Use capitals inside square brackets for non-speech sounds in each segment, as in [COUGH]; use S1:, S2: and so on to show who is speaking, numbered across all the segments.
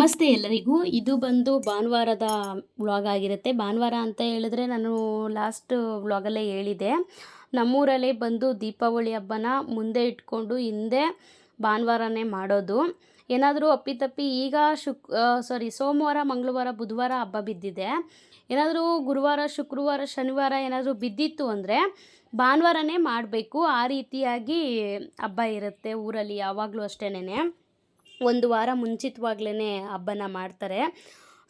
S1: ನಮಸ್ತೆ ಎಲ್ಲರಿಗೂ. ಇದು ಬಂದು ಭಾನುವಾರದ ವ್ಲಾಗ್ ಆಗಿರುತ್ತೆ. ಭಾನುವಾರ ಅಂತ ಹೇಳಿದ್ರೆ ನಾನು ಲಾಸ್ಟ್ ವ್ಲಾಗಲ್ಲೇ ಹೇಳಿದೆ. ನಮ್ಮೂರಲ್ಲೇ ಬಂದು ದೀಪಾವಳಿ ಹಬ್ಬನ ಮುಂದೆ ಇಟ್ಕೊಂಡು ಹಿಂದೆ ಭಾನುವಾರನೇ ಮಾಡೋದು. ಏನಾದರೂ ಅಪ್ಪಿತಪ್ಪಿ ಈಗ ಶುಕ್ ಸಾರಿ ಸೋಮವಾರ, ಮಂಗಳವಾರ, ಬುಧವಾರ ಹಬ್ಬ ಬಿದ್ದಿದೆ. ಏನಾದರೂ ಗುರುವಾರ, ಶುಕ್ರವಾರ, ಶನಿವಾರ ಏನಾದರೂ ಬಿದ್ದಿತ್ತು ಅಂದರೆ ಭಾನುವಾರನೇ ಮಾಡಬೇಕು. ಆ ರೀತಿಯಾಗಿ ಹಬ್ಬ ಇರುತ್ತೆ ಊರಲ್ಲಿ ಯಾವಾಗಲೂ ಅಷ್ಟೇನೆ ಒಂದು ವಾರ ಮುಂಚಿತವಾಗ್ಲೇ ಹಬ್ಬನ ಮಾಡ್ತಾರೆ.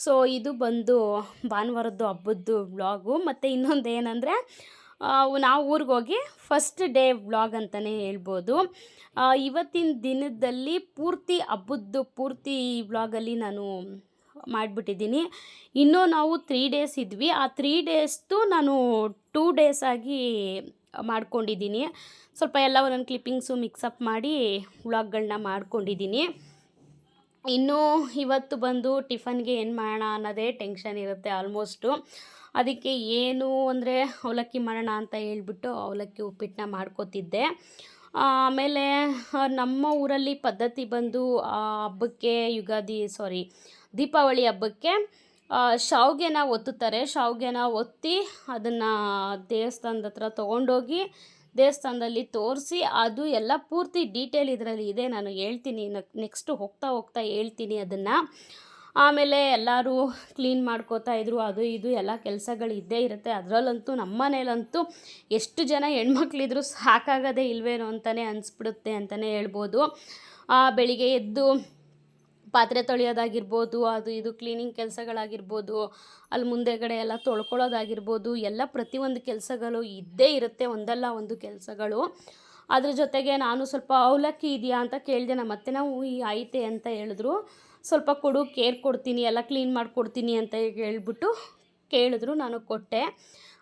S1: ಸೊ ಇದು ಬಂದು ಭಾನುವಾರದ್ದು ಹಬ್ಬದ್ದು ವ್ಲಾಗು ಮತ್ತು ಇನ್ನೊಂದು ಏನಂದರೆ ನಾವು ಊರಿಗೆ ಹೋಗಿ ಫಸ್ಟ್ ಡೇ ವ್ಲಾಗ್ ಅಂತಲೇ ಹೇಳ್ಬೋದು. ಇವತ್ತಿನ ದಿನದಲ್ಲಿ ಪೂರ್ತಿ ಹಬ್ಬದ್ದು ಪೂರ್ತಿ ವ್ಲಾಗಲ್ಲಿ ನಾನು ಮಾಡಿಬಿಟ್ಟಿದ್ದೀನಿ. ಇನ್ನೂ ನಾವು ತ್ರೀ ಡೇಸ್ ಇದ್ವಿ. ಆ ತ್ರೀ ಡೇಸ್ದು ನಾನು ಟೂ ಡೇಸ್ ಆಗಿ ಮಾಡ್ಕೊಂಡಿದ್ದೀನಿ. ಸ್ವಲ್ಪ ಎಲ್ಲ ಒಂದೊಂದು ಕ್ಲಿಪ್ಪಿಂಗ್ಸು ಮಿಕ್ಸಪ್ ಮಾಡಿ ವ್ಲಾಗ್ಗಳನ್ನ ಮಾಡ್ಕೊಂಡಿದ್ದೀನಿ. ಇನ್ನು ಇವತ್ತು ಬಂದು ಟಿಫನ್ಗೆ ಏನು ಮಾಡೋಣ ಅನ್ನೋದೇ ಟೆನ್ಷನ್ ಇರುತ್ತೆ ಆಲ್ಮೋಸ್ಟು ಅದಕ್ಕೆ ಏನು ಅಂದರೆ ಅವಲಕ್ಕಿ ಮಾಡೋಣ ಅಂತ ಹೇಳ್ಬಿಟ್ಟು ಅವಲಕ್ಕಿ ಉಪ್ಪಿಟ್ಟನ್ನ ಮಾಡ್ಕೋತಿದ್ದೆ. ಆಮೇಲೆ ನಮ್ಮ ಊರಲ್ಲಿ ಪದ್ಧತಿ ಬಂದು ಹಬ್ಬಕ್ಕೆ ಯುಗಾದಿ ಸಾರಿ ದೀಪಾವಳಿ ಹಬ್ಬಕ್ಕೆ ಶಾವ್ಗೆನ ಒತ್ತುತ್ತಾರೆ. ಶಾವ್ಗೆನ ಒತ್ತಿ ಅದನ್ನು ದೇವಸ್ಥಾನದ ಹತ್ರ ತೊಗೊಂಡೋಗಿ ದೇವಸ್ಥಾನದಲ್ಲಿ ತೋರಿಸಿ, ಅದು ಎಲ್ಲ ಪೂರ್ತಿ ಡೀಟೇಲ್ ಇದರಲ್ಲಿ ಇದೆ. ನಾನು ಹೇಳ್ತೀನಿ ನೆಕ್ಸ್ಟು ಹೋಗ್ತಾ ಹೋಗ್ತಾ ಹೇಳ್ತೀನಿ ಅದನ್ನು. ಆಮೇಲೆ ಎಲ್ಲರೂ ಕ್ಲೀನ್ ಮಾಡ್ಕೋತಾ ಇದ್ರು, ಅದು ಇದು, ಎಲ್ಲ ಕೆಲಸಗಳು ಇದ್ದೇ ಇರುತ್ತೆ. ಅದರಲ್ಲಂತೂ ನಮ್ಮ ಮನೇಲಂತೂ ಎಷ್ಟು ಜನ ಹೆಣ್ಮಕ್ಳಿದ್ರು ಸಾಕಾಗದೇ ಇಲ್ವೇನೋ ಅಂತಲೇ ಅನಿಸ್ಬಿಡುತ್ತೆ ಅಂತಲೇ ಹೇಳ್ಬೋದು. ಬೆಳಿಗ್ಗೆ ಎದ್ದು ಪಾತ್ರೆ ತೊಳೆಯೋದಾಗಿರ್ಬೋದು, ಅದು ಇದು ಕ್ಲೀನಿಂಗ್ ಕೆಲಸಗಳಾಗಿರ್ಬೋದು, ಅಲ್ಲಿ ಮುಂದೆಗಡೆ ಎಲ್ಲ ತೊಳ್ಕೊಳ್ಳೋದಾಗಿರ್ಬೋದು, ಎಲ್ಲ ಪ್ರತಿಯೊಂದು ಕೆಲಸಗಳು ಇದ್ದೇ ಇರುತ್ತೆ ಒಂದಲ್ಲ ಒಂದು ಕೆಲಸಗಳು. ಅದ್ರ ಜೊತೆಗೆ ನಾನು ಸ್ವಲ್ಪ ಅವಲಕ್ಕಿ ಇದೆಯಾ ಅಂತ ಕೇಳಿದೆ, ನಮ್ಮ ಮತ್ತೆ ನಾವು ಈ ಐತೆ ಅಂತ ಹೇಳಿದ್ರು. ಸ್ವಲ್ಪ ಕೊಡು ಕೇರ್ ಕೊಡ್ತೀನಿ, ಎಲ್ಲ ಕ್ಲೀನ್ ಮಾಡಿಕೊಡ್ತೀನಿ ಅಂತ ಹೇಳ್ಬಿಟ್ಟು ಕೇಳಿದ್ರು, ನಾನು ಕೊಟ್ಟೆ.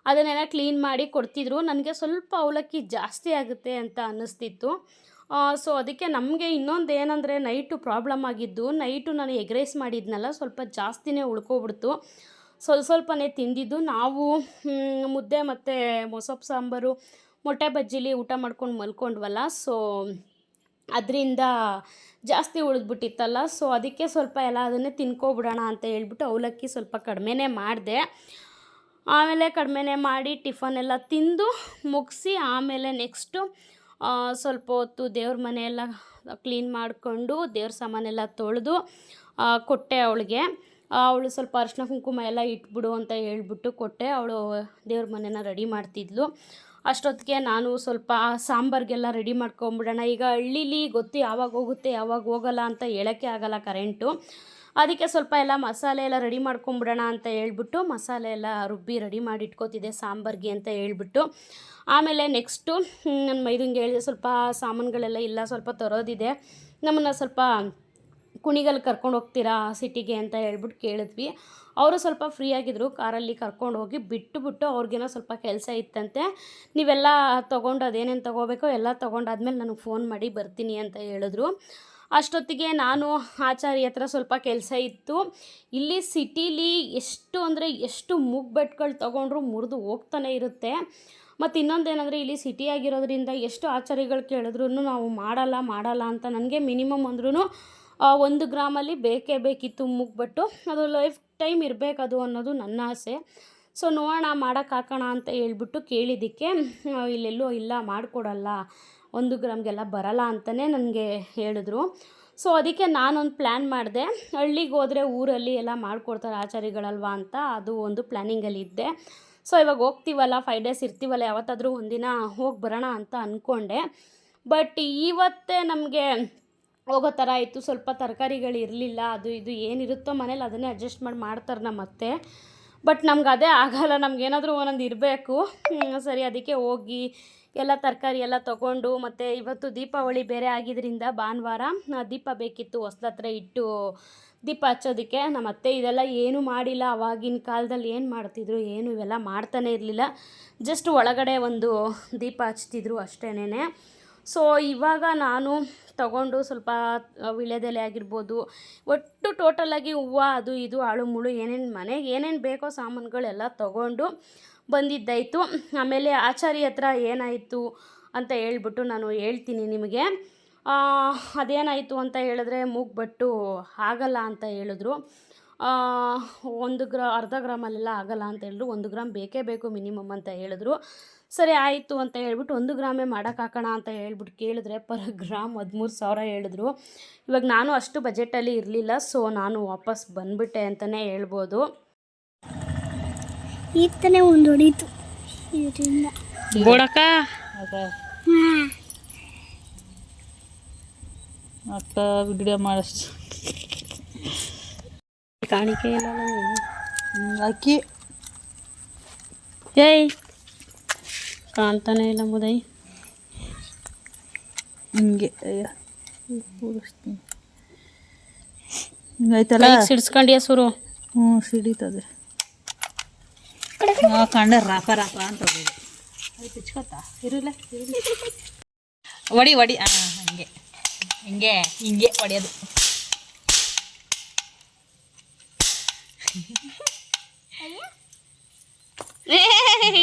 S1: ಅದನ್ನೆಲ್ಲ ಕ್ಲೀನ್ ಮಾಡಿ ಕೊಡ್ತಿದ್ರು. ನನಗೆ ಸ್ವಲ್ಪ ಅವಲಕ್ಕಿ ಜಾಸ್ತಿ ಆಗುತ್ತೆ ಅಂತ ಅನ್ನಿಸ್ತಿತ್ತು. ಸೊ ಅದಕ್ಕೆ ನಮಗೆ ಇನ್ನೊಂದು ಏನಂದರೆ ನೈಟು ಪ್ರಾಬ್ಲಮ್ ಆಗಿದ್ದು ನೈಟು ನಾನು ಎಗ್ ರೈಸ್ ಮಾಡಿದ್ನಲ್ಲ, ಸ್ವಲ್ಪ ಜಾಸ್ತಿನೇ ಉಳ್ಕೊಬಿಡ್ತು. ಸ್ವಲ್ಪ ಸ್ವಲ್ಪನೇ ತಿಂದಿದ್ದು. ನಾವು ಮುದ್ದೆ ಮತ್ತು ಮೊಸಪ್ಪು ಸಾಂಬಾರು, ಮೊಟ್ಟೆ ಬಜ್ಜಿಲಿ ಊಟ ಮಾಡ್ಕೊಂಡು ಮಲ್ಕೊಂಡ್ವಲ್ಲ ಸೊ ಅದರಿಂದ ಜಾಸ್ತಿ ಉಳಿದ್ಬಿಟ್ಟಿತ್ತಲ್ಲ ಸೊ ಅದಕ್ಕೆ ಸ್ವಲ್ಪ ಎಲ್ಲ ಅದನ್ನೇ ತಿನ್ಕೊಬಿಡೋಣ ಅಂತ ಹೇಳ್ಬಿಟ್ಟು ಅವಲಕ್ಕಿ ಸ್ವಲ್ಪ ಕಡಿಮೆನೇ ಮಾಡಿದೆ. ಆಮೇಲೆ ಕಡಿಮೆನೇ ಮಾಡಿ ಟಿಫನ್ ಎಲ್ಲ ತಿಂದು ಮುಗಿಸಿ, ಆಮೇಲೆ ನೆಕ್ಸ್ಟು ಸ್ವಲ್ಪ ಹೊತ್ತು ದೇವ್ರ ಮನೆಯೆಲ್ಲ ಕ್ಲೀನ್ ಮಾಡಿಕೊಂಡು ದೇವ್ರ ಸಾಮಾನೆಲ್ಲ ತೊಳೆದು ಕೊಟ್ಟೆ ಅವಳಿಗೆ. ಅವಳು ಸ್ವಲ್ಪ ಅರಿಶಿನ ಕುಂಕುಮ ಎಲ್ಲ ಇಟ್ಬಿಡು ಅಂತ ಹೇಳ್ಬಿಟ್ಟು ಕೊಟ್ಟೆ. ಅವಳು ದೇವ್ರ ಮನೆನ ರೆಡಿ ಮಾಡ್ತಿದ್ಲು. ಅಷ್ಟೊತ್ತಿಗೆ ನಾನು ಸ್ವಲ್ಪ ಸಾಂಬಾರಿಗೆಲ್ಲ ರೆಡಿ ಮಾಡ್ಕೊಂಬಿಡೋಣ. ಈಗ ಹಳ್ಳೀಲಿ ಗೊತ್ತು ಯಾವಾಗ ಹೋಗುತ್ತೆ, ಯಾವಾಗ ಹೋಗಲ್ಲ ಅಂತ ಹೇಳೋಕ್ಕೆ ಆಗಲ್ಲ ಕರೆಂಟು ಅದಕ್ಕೆ ಸ್ವಲ್ಪ ಎಲ್ಲ ಮಸಾಲೆ ಎಲ್ಲ ರೆಡಿ ಮಾಡ್ಕೊಂಬಿಡೋಣ ಅಂತ ಹೇಳ್ಬಿಟ್ಟು ಮಸಾಲೆ ಎಲ್ಲ ರುಬ್ಬಿ ರೆಡಿ ಮಾಡಿ ಇಟ್ಕೋತಿದ್ದೆ, ಸಾಂಬಾರ್ಗೆ ಅಂತ ಹೇಳ್ಬಿಟ್ಟು. ಆಮೇಲೆ ನೆಕ್ಸ್ಟು ನನ್ನ ಮೈದಂಗೆ ಹೇಳಿದೆ ಸ್ವಲ್ಪ ಸಾಮಾನುಗಳೆಲ್ಲ ಇಲ್ಲ, ಸ್ವಲ್ಪ ತರೋದಿದೆ. ನಮ್ಮನ್ನು ಸ್ವಲ್ಪ ಕುಣಿಗಲ್ಲಿ ಕರ್ಕೊಂಡು ಹೋಗ್ತೀರಾ ಸಿಟಿಗೆ ಅಂತ ಹೇಳ್ಬಿಟ್ಟು ಕೇಳಿದ್ವಿ. ಅವರು ಸ್ವಲ್ಪ ಫ್ರೀ ಆಗಿದ್ರು ಕಾರಲ್ಲಿ ಕರ್ಕೊಂಡು ಹೋಗಿ ಬಿಟ್ಟುಬಿಟ್ಟು ಬಿಟ್ಟು ಅವ್ರಿಗೇನೋ ಸ್ವಲ್ಪ ಕೆಲಸ ಇತ್ತಂತೆ. ನೀವೆಲ್ಲ ತೊಗೊಂಡು ಅದೇನೇನು ತೊಗೋಬೇಕೋ ಎಲ್ಲ ತೊಗೊಂಡಾದ್ಮೇಲೆ ನನಗೆ ಫೋನ್ ಮಾಡಿ ಬರ್ತೀನಿ ಅಂತ ಹೇಳಿದ್ರು. ಅಷ್ಟೊತ್ತಿಗೆ ನಾನು ಆಚಾರಿ ಹತ್ರ ಸ್ವಲ್ಪ ಕೆಲಸ ಇತ್ತು. ಇಲ್ಲಿ ಸಿಟೀಲಿ ಎಷ್ಟು ಅಂದರೆ ಎಷ್ಟು ಮುಗ್ಬೆಟ್ಗಳು ತೊಗೊಂಡ್ರು ಮುರಿದು ಹೋಗ್ತಾನೆ ಇರುತ್ತೆ. ಮತ್ತು ಇನ್ನೊಂದೇನಂದರೆ ಇಲ್ಲಿ ಸಿಟಿ ಆಗಿರೋದ್ರಿಂದ ಎಷ್ಟು ಆಚಾರಿಗಳು ಕೇಳಿದ್ರೂ ನಾವು ಮಾಡಲ್ಲ ಮಾಡಲ್ಲ ಅಂತ ನನಗೆ ಮಿನಿಮಮ್ ಅಂದ್ರೂ ಒಂದು ಗ್ರಾಮಲ್ಲಿ ಬೇಕೇ ಬೇಕಿತ್ತು ಮುಗ್ಬಿಟ್ಟು ಅದು ಲೈಫ್ ಟೈಮ್ ಇರಬೇಕು ಅದು ಅನ್ನೋದು ನನ್ನ ಆಸೆ. ಸೊ ನೋಡೋಣ ಮಾಡೋಕ್ಕಾಕೋಣ ಅಂತ ಹೇಳ್ಬಿಟ್ಟು ಕೇಳಿದ್ದಕ್ಕೆ ಇಲ್ಲೆಲ್ಲೂ ಇಲ್ಲ ಮಾಡಿಕೊಡಲ್ಲ. ಒಂದು ಗ್ರಾಮ್ಗೆಲ್ಲ ಬರಲ್ಲ ಅಂತಲೇ ನನಗೆ ಹೇಳಿದ್ರು. ಸೊ ಅದಕ್ಕೆ ನಾನೊಂದು ಪ್ಲ್ಯಾನ್ ಮಾಡಿದೆ. ಹಳ್ಳಿಗೆ ಹೋದರೆ ಊರಲ್ಲಿ ಎಲ್ಲ ಮಾಡಿಕೊಡ್ತಾರೆ ಆಚಾರಿಗಳಲ್ವಾ ಅಂತ ಅದು ಒಂದು ಪ್ಲ್ಯಾನಿಂಗಲ್ಲಿ ಇದ್ದೆ. ಸೊ ಇವಾಗ ಹೋಗ್ತೀವಲ್ಲ ಫೈವ್ ಡೇಸ್ ಇರ್ತೀವಲ್ಲ, ಯಾವತ್ತಾದರೂ ಒಂದಿನ ಹೋಗಿ ಬರೋಣ ಅಂತ ಅಂದ್ಕೊಂಡೆ ಬಟ್ ಇವತ್ತೇ ನಮಗೆ ಹೋಗೋ ಥರ ಆಯಿತು ಸ್ವಲ್ಪ ತರಕಾರಿಗಳು ಇರಲಿಲ್ಲ, ಅದು ಇದು ಏನಿರುತ್ತೋ ಮನೇಲಿ ಅದನ್ನೇ ಅಡ್ಜಸ್ಟ್ ಮಾಡಿ ಮಾಡ್ತಾರೆ ನಮ್ಮ ಅತ್ತೆ. ಬಟ್ ನಮ್ಗೆ ಅದೇ ಆಗಲ್ಲ. ನಮ್ಗೇನಾದರೂ ಒಂದೊಂದು ಇರಬೇಕು. ಸರಿ, ಅದಕ್ಕೆ ಹೋಗಿ ಎಲ್ಲ ತರಕಾರಿ ಎಲ್ಲ ತಗೊಂಡು ಮತ್ತು ಇವತ್ತು ದೀಪಾವಳಿ ಬೇರೆ ಆಗಿದ್ದರಿಂದ ಭಾನುವಾರ ದೀಪ ಬೇಕಿತ್ತು ಹೊಸ್ದತ್ರ ಇಟ್ಟು ದೀಪ ಹಚ್ಚೋದಕ್ಕೆ. ನಮ್ಮ ಅತ್ತೆ ಇದೆಲ್ಲ ಏನೂ ಮಾಡಿಲ್ಲ. ಅವಾಗಿನ ಕಾಲದಲ್ಲಿ ಏನು ಮಾಡ್ತಿದ್ರು, ಏನು ಇವೆಲ್ಲ ಮಾಡ್ತಾನೆ ಇರಲಿಲ್ಲ. ಜಸ್ಟ್ ಒಳಗಡೆ ಒಂದು ದೀಪ ಹಚ್ತಿದ್ರು ಅಷ್ಟೇನೇ ಸೊ ಇವಾಗ ನಾನು ತಗೊಂಡು ಸ್ವಲ್ಪ ವಿಳೆದೆಲೆ ಆಗಿರ್ಬೋದು, ಒಟ್ಟು ಟೋಟಲಾಗಿ ಹೂವು, ಅದು ಇದು ಆಳು ಮುಳು, ಏನೇನು ಮನೆಗೆ ಏನೇನು ಬೇಕೋ ಸಾಮಾನುಗಳೆಲ್ಲ ತಗೊಂಡು ಬಂದಿದ್ದಾಯಿತು. ಆಮೇಲೆ ಆಚಾರಿ ಹತ್ರ ಏನಾಯಿತು ಅಂತ ಹೇಳ್ಬಿಟ್ಟು ನಾನು ಹೇಳ್ತೀನಿ ನಿಮಗೆ. ಅದೇನಾಯಿತು ಅಂತ ಹೇಳಿದ್ರೆ ಮೂಗ್ಬಟ್ಟು ಆಗಲ್ಲ ಅಂತ ಹೇಳಿದ್ರು. ಒಂದು ಗ್ರಾ, ಅರ್ಧ ಗ್ರಾಮಲ್ಲೆಲ್ಲ ಆಗಲ್ಲ ಅಂತ ಹೇಳಿದ್ರು. ಒಂದು ಗ್ರಾಮ್ ಬೇಕೇ ಬೇಕು ಮಿನಿಮಮ್ ಅಂತ ಹೇಳಿದ್ರು. ಸರಿ, ಆಯಿತು ಅಂತ ಹೇಳ್ಬಿಟ್ಟು ಒಂದು ಗ್ರಾಮೇ ಮಾಡೋಕ್ಕಾಕೋಣ ಅಂತ ಹೇಳ್ಬಿಟ್ಟು ಕೇಳಿದ್ರೆ ಪರ್ ಗ್ರಾಮ್ ಹದಿಮೂರು ಸಾವಿರ ಹೇಳಿದ್ರು. ಇವಾಗ ನಾನು ಅಷ್ಟು ಬಜೆಟಲ್ಲಿ ಇರಲಿಲ್ಲ, ಸೊ ನಾನು ವಾಪಸ್ ಬಂದುಬಿಟ್ಟೆ ಅಂತಲೇ ಹೇಳ್ಬೋದು.
S2: ಈಗ ತಾನೇ ಒಂದು ಹೊಡೀತು. ಇದರಿಂದ.
S1: ಬೋಡಕ್ಕ?
S3: ಅಕ್ಕ ವಿಡಿಯೋ ಮಾಡಷ್ಟು
S1: ಕಾಣಿಕೆ ಇಲ್ಲ
S3: ಅಕ್ಕಿ.
S1: ಏಯ್ ಕಾಣ್ತಾನೆ ಇಲ್ಲ ಮುದೈ.
S3: ಹಿಂಗೆ ಅಯ್ಯ. ಕೂರಿಸ್ತೀನಿ ಹಿಂಗಾಯ್ತಲ್ಲ
S1: ಸಿಡ್ಸ್ಕೊಂಡಿಯ ಸುರು?
S3: ಹ್ಞೂ ಸಿಡಿತದೆ. ಕಂಡ ರಾಪ ರಾಪ ಅಂತ ಹೋಗೋದು. ಅದು ಬಿಚ್ಕೊತಾ ಇರಲ್ಲ ಒಡಿ ಒಡಿ. ಹಾಂ ಹಂಗೆ. ಹಿಂಗೆ ಹಿಂಗೆ ಹೊಡಿಯೋದು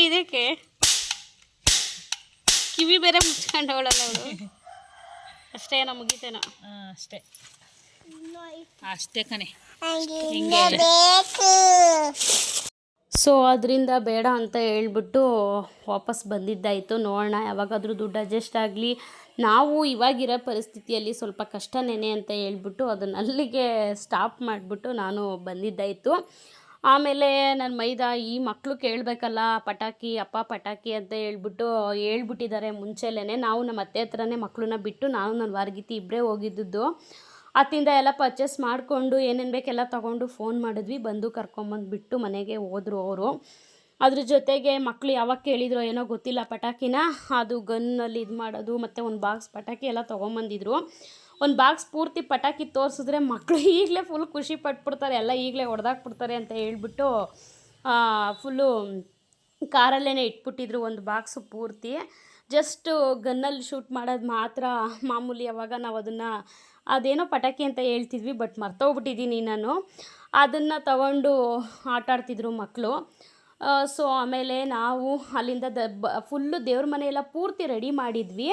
S1: ಇದಕ್ಕೆ? ಕಿವಿ ಬೇರೆ ಮುಚ್ಕೊಂಡವಳಲ್ಲ ಅವಳು. ಅಷ್ಟೇ ಏನೋ ಮುಗಿತೇನೋ
S3: ಅಷ್ಟೇ. ಅಷ್ಟೇ ಕಣೆ.
S1: ಸೊ ಅದರಿಂದ ಬೇಡ ಅಂತ ಹೇಳ್ಬಿಟ್ಟು ವಾಪಸ್ ಬಂದಿದ್ದಾಯಿತು. ನೋಡೋಣ, ಯಾವಾಗಾದರೂ ದುಡ್ಡು ಅಡ್ಜಸ್ಟ್ ಆಗಲಿ. ನಾವು ಇವಾಗಿರೋ ಪರಿಸ್ಥಿತಿಯಲ್ಲಿ ಸ್ವಲ್ಪ ಕಷ್ಟನೇನೆ ಅಂತ ಹೇಳ್ಬಿಟ್ಟು ಅದನ್ನ ಅಲ್ಲಿಗೆ ಸ್ಟಾಪ್ ಮಾಡಿಬಿಟ್ಟು ನಾನು ಬಂದಿದ್ದಾಯಿತು. ಆಮೇಲೆ ನನ್ನ ಮೈದಾ, ಈ ಮಕ್ಕಳು ಕೇಳಬೇಕಲ್ಲ, ಪಟಾಕಿ, ಅಪ್ಪ ಪಟಾಕಿ ಅಂತ ಹೇಳ್ಬಿಟ್ಟು ಹೇಳ್ಬಿಟ್ಟಿದ್ದಾರೆ ಮುಂಚೆಲೇ ನಾವು ನಮ್ಮ ಅತ್ತೆ ಹತ್ರನೇ ಮಕ್ಕಳನ್ನ ಬಿಟ್ಟು, ನಾನು ನನ್ನ ವಾರ್ಗಿತಿ ಇಬ್ಬರೇ ಹೋಗಿದ್ದದ್ದು. ಅತ್ತಿಂದ ಎಲ್ಲ ಪರ್ಚೇಸ್ ಮಾಡಿಕೊಂಡು ಏನೇನು ಬೇಕೆಲ್ಲ ತೊಗೊಂಡು ಫೋನ್ ಮಾಡಿದ್ವಿ. ಬಂದು ಕರ್ಕೊಂಬಂದುಬಿಟ್ಟು ಮನೆಗೆ ಹೋದರು ಅವರು. ಅದ್ರ ಜೊತೆಗೆ ಮಕ್ಕಳು ಯಾವಾಗ ಕೇಳಿದ್ರು ಏನೋ ಗೊತ್ತಿಲ್ಲ ಪಟಾಕಿನ. ಅದು ಗನ್ನಲ್ಲಿ ಇದು ಮಾಡೋದು, ಮತ್ತು ಒಂದು ಬಾಕ್ಸ್ ಪಟಾಕಿ ಎಲ್ಲ ತೊಗೊಂಬಂದಿದ್ರು ಒಂದು ಬಾಕ್ಸ್ ಪೂರ್ತಿ ಪಟಾಕಿ ತೋರಿಸಿದ್ರೆ ಮಕ್ಕಳು ಈಗಲೇ ಫುಲ್ ಖುಷಿ ಪಟ್ಬಿಡ್ತಾರೆ. ಎಲ್ಲ ಈಗಲೇ ಹೊಡೆದಾಕ್ಬಿಡ್ತಾರೆ ಅಂತ ಹೇಳ್ಬಿಟ್ಟು ಫುಲ್ಲು ಕಾರಲ್ಲೇ ಇಟ್ಬಿಟ್ಟಿದ್ರು ಒಂದು ಬಾಕ್ಸು ಪೂರ್ತಿ. ಜಸ್ಟು ಗನ್ನಲ್ಲಿ ಶೂಟ್ ಮಾಡೋದು ಮಾತ್ರ. ಮಾಮೂಲಿ ಯಾವಾಗ ನಾವು ಅದನ್ನು ಅದೇನೋ ಪಟಾಕಿ ಅಂತ ಹೇಳ್ತಿದ್ವಿ ಬಟ್ ಮರ್ತೋಗ್ಬಿಟ್ಟಿದ್ದೀನಿ ನಾನು. ಅದನ್ನು ತಗೊಂಡು ಆಟ ಆಡ್ತಿದ್ರು ಮಕ್ಕಳು ಸೊ ಆಮೇಲೆ ನಾವು ಅಲ್ಲಿಂದ ದ, ಬ ಫುಲ್ಲು ದೇವ್ರ ಮನೆಯೆಲ್ಲ ಪೂರ್ತಿ ರೆಡಿ ಮಾಡಿದ್ವಿ.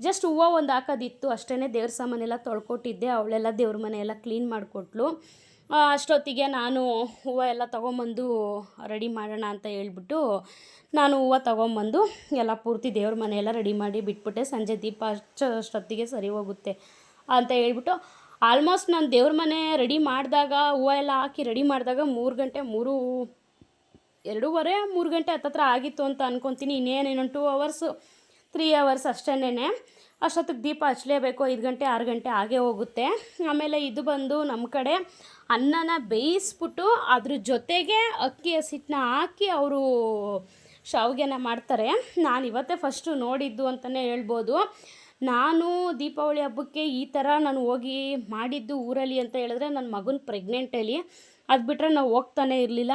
S1: ಜಸ್ಟ್ ಹೂವು ಒಂದು ಹಾಕೋದಿತ್ತು ಅಷ್ಟೇ ದೇವ್ರ ಸಾಮಾನೆಲ್ಲ ತೊಳ್ಕೊಟ್ಟಿದ್ದೆ, ಅವಳೆಲ್ಲ ದೇವ್ರ ಮನೆಯೆಲ್ಲ ಕ್ಲೀನ್ ಮಾಡಿಕೊಟ್ಲು. ಅಷ್ಟೊತ್ತಿಗೆ ನಾನು ಹೂವು ಎಲ್ಲ ತೊಗೊಂಬಂದು ರೆಡಿ ಮಾಡೋಣ ಅಂತ ಹೇಳ್ಬಿಟ್ಟು ನಾನು ಹೂವು ತೊಗೊಂಬಂದು ಎಲ್ಲ ಪೂರ್ತಿ ದೇವ್ರ ಮನೆಯೆಲ್ಲ ರೆಡಿ ಮಾಡಿ ಬಿಟ್ಬಿಟ್ಟೆ. ಸಂಜೆ ದೀಪ ಹಚ್ಚೋ ಅಷ್ಟೊತ್ತಿಗೆ ಸರಿ ಹೋಗುತ್ತೆ. ಅಂತ ಹೇಳ್ಬಿಟ್ಟು ಆಲ್ಮೋಸ್ಟ್ ನಾನು ದೇವ್ರ ಮನೆ ರೆಡಿ ಮಾಡಿದಾಗ ಹೂವು ಎಲ್ಲ ಹಾಕಿ ರೆಡಿ ಮಾಡಿದಾಗ ಮೂರು ಗಂಟೆ, ಮೂರು, ಎರಡೂವರೆ, ಮೂರು ಗಂಟೆ ಹತ್ತತ್ರ ಆಗಿತ್ತು ಅಂತ ಅನ್ಕೊತೀನಿ. ಇನ್ನೇನು ಇನ್ನೊಂದು ಟೂ ಅವರ್ಸು ತ್ರೀ ಅವರ್ಸ್ ಅಷ್ಟೇನೆ ಅಷ್ಟೊತ್ತಿಗೆ ದೀಪ ಹಚ್ಚಲೇಬೇಕು, ಐದು ಗಂಟೆ, ಆರು ಗಂಟೆ ಆಗೇ ಹೋಗುತ್ತೆ. ಆಮೇಲೆ ಇದು ಬಂದು ನಮ್ಮ ಕಡೆ ಅನ್ನನ ಬೇಯಿಸ್ಬಿಟ್ಟು ಅದ್ರ ಜೊತೆಗೆ ಅಕ್ಕಿ ಹಸಿಟ್ಟನ್ನ ಹಾಕಿ ಅವರು ಶಾವಿಗೆನ ಮಾಡ್ತಾರೆ. ನಾನು ಇವತ್ತೇ ಫಸ್ಟು ನೋಡಿದ್ದು ಅಂತಲೇ ಹೇಳ್ಬೋದು. ನಾನು ದೀಪಾವಳಿ ಹಬ್ಬಕ್ಕೆ ಈ ಥರ ನಾನು ಹೋಗಿ ಮಾಡಿದ್ದು ಊರಲ್ಲಿ ಅಂತ ಹೇಳಿದ್ರೆ ನನ್ನ ಮಗನ ಪ್ರೆಗ್ನೆಂಟಲ್ಲಿ ಅದು ಬಿಟ್ಟರೆ ನಾವು ಹೋಗ್ತಾನೆ ಇರಲಿಲ್ಲ.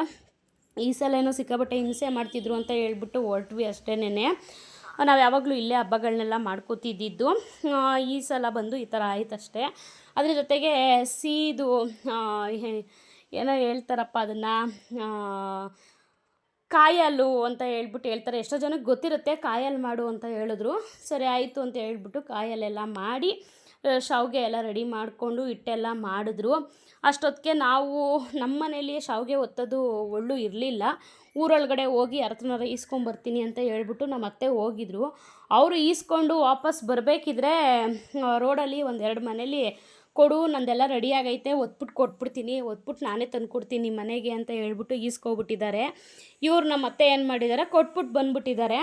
S1: ಈ ಸಲ ಏನೋ ಸಿಕ್ಕಾಪಟ್ಟೆ ಹಿಂಸೆ ಮಾಡ್ತಿದ್ರು ಅಂತ ಹೇಳ್ಬಿಟ್ಟು ಹೊರಟ್ವಿ ಅಷ್ಟೇನೆ ನಾವು ಯಾವಾಗಲೂ ಇಲ್ಲೇ ಹಬ್ಬಗಳನ್ನೆಲ್ಲ ಮಾಡ್ಕೋತಿದ್ದಿದ್ದು. ಈ ಸಲ ಬಂದು ಈ ಥರ ಆಯ್ತಷ್ಟೇ ಅದ್ರ ಜೊತೆಗೆ ಸೀದು ಏನೋ ಹೇಳ್ತಾರಪ್ಪ ಅದನ್ನು ಕಾಯಲ್ಲು ಅಂತ ಹೇಳ್ಬಿಟ್ಟು ಹೇಳ್ತಾರೆ. ಎಷ್ಟೋ ಜನಕ್ಕೆ ಗೊತ್ತಿರುತ್ತೆ ಕಾಯಲ್ಲಿ ಮಾಡು ಅಂತ ಹೇಳಿದ್ರು. ಸರಿ ಆಯಿತು ಅಂತ ಹೇಳ್ಬಿಟ್ಟು ಕಾಯಲ್ಲೆಲ್ಲ ಮಾಡಿ ಶಾವಿಗೆ ಎಲ್ಲ ರೆಡಿ ಮಾಡಿಕೊಂಡು ಹಿಟ್ಟೆಲ್ಲ ಮಾಡಿದ್ರು. ಅಷ್ಟೊತ್ತಿಗೆ ನಾವು ನಮ್ಮ ಮನೇಲಿ ಶಾವಿಗೆ ಒತ್ತೋದು ಒಳ್ಳು ಇರಲಿಲ್ಲ. ಊರೊಳಗಡೆ ಹೋಗಿ ಯಾರತ್ರನಾರ ಈಸ್ಕೊಂಬರ್ತೀನಿ ಅಂತ ಹೇಳ್ಬಿಟ್ಟು ನಮ್ಮ ಅತ್ತೆ ಹೋಗಿದ್ರು. ಅವರು ಈಸ್ಕೊಂಡು ವಾಪಸ್ ಬರಬೇಕಿದ್ರೆ, ರೋಡಲ್ಲಿ ಒಂದೆರಡು ಮನೇಲಿ ಕೊಡು, ನಂದೆಲ್ಲ ರೆಡಿ ಆಗೈತೆ ಒತ್ಬಿಟ್ಟು ಕೊಟ್ಬಿಡ್ತೀನಿ ಒತ್ಬಿಟ್ಟು ನಾನೇ ತಂದು ಕೊಡ್ತೀನಿ ಮನೆಗೆ ಅಂತ ಹೇಳ್ಬಿಟ್ಟು ಈಸ್ಕೊಬಿಟ್ಟಿದ್ದಾರೆ. ಇವ್ರು ನಮ್ಮ ಅತ್ತೆ ಏನು ಮಾಡಿದ್ದಾರೆ ಕೊಟ್ಬಿಟ್ಟು ಬಂದ್ಬಿಟ್ಟಿದ್ದಾರೆ.